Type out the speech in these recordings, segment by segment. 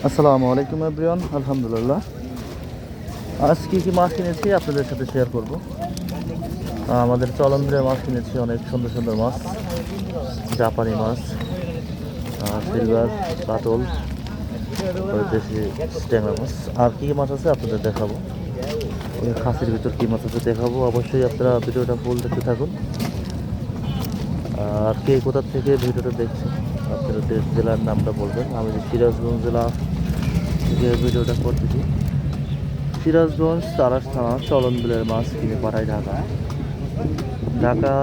আসসালামু আলাইকুম এভরিওয়ান, আলহামদুলিল্লাহ। আজ কী কী মাছ কিনেছি আপনাদের সাথে শেয়ার করব। আমাদের চলন্দ্রে মাছ কিনেছি, অনেক সুন্দর সুন্দর মাছ। জাপানি মাছ সিলভার ওই দেশি ট্যাংরা মাছ। আর কী কী মাছ আছে আপনাদের দেখাবো। ওই খাসির ভিতর কী মাছ আছে দেখাবো। অবশ্যই আপনারা ভিডিওটা ফুল দেখতে থাকুন। আর কে কোথা থেকে ভিডিওটা দেখছেন? আপনারা দেশ জেলার নামটা বলবেন। আমি যে সিরাজগঞ্জ জেলা থেকে ভিডিওটা করতেছি। সিরাজগঞ্জ তারাস থানা চলন বিলের মাছ কিনে পাঠাই ঢাকা। ঢাকা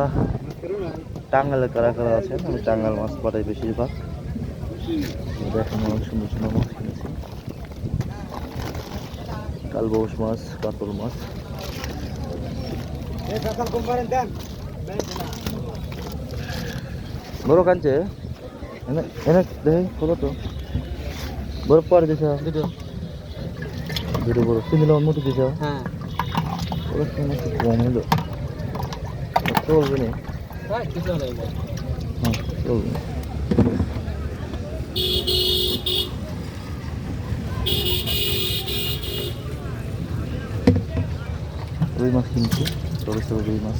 টাঙ্গালে কারা কারা আছেন? আমি টাঙ্গাল মাছ পাঠাই বেশিরভাগ। দেখেন অনেক সুন্দর সুন্দর মাছ কিনেছি। কালবৌস মাছ কাতল মাছ। বড় কাঞ্চে এনে এনে দেখে খোলো তো? বড় পরে দিছে। দুটো। দুটো বড় তিন দিলাম মতো দিছে। হ্যাঁ। ওরা কেন একটু কম হলো। চলবে না। হ্যাঁ হ্যাঁ চলবে রুই মাছ কিনছি। ছোটো ছোটো রুই মাছ।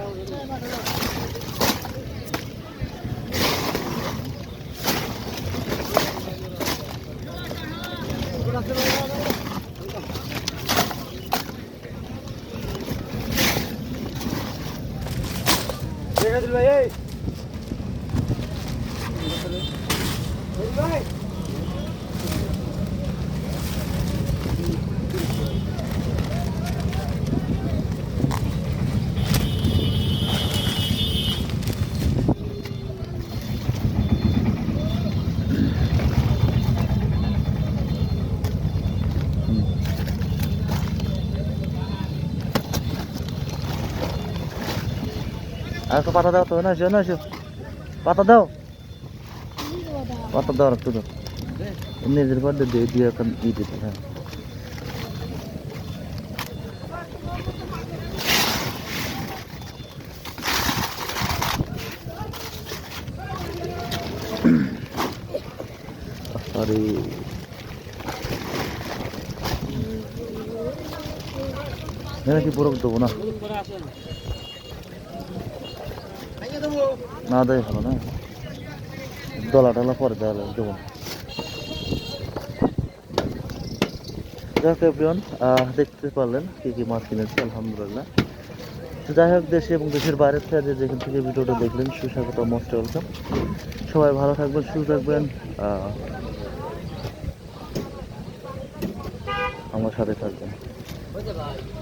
ভাই আর একটু পাতা দাও তো, না এসো না এসো পাতা দাও। পাতা দাও একটু দাও। নিজের বাড়িতে দিয়ে দিয়ে এখন ই দিতে হ্যাঁ আরে। এখানে কি বরফ দেবো না? পরে না দেয় ভালো না। ডলা টলা পরে দেওয়া দেবো যাই হোক এভরিওয়ান দেখতে পারলেন কী কী মাছ কিনেছি, আলহামদুলিল্লাহ। তো যাই হোক, দেশে এবং দেশের বাইরে থেকে যেখান থেকে ভিডিওটা দেখলেন সুস্বাগত মোস্ট ওয়েলকাম সবাই ভালো থাকবেন, সুস্থ থাকবেন আমার সাথে থাকবেন।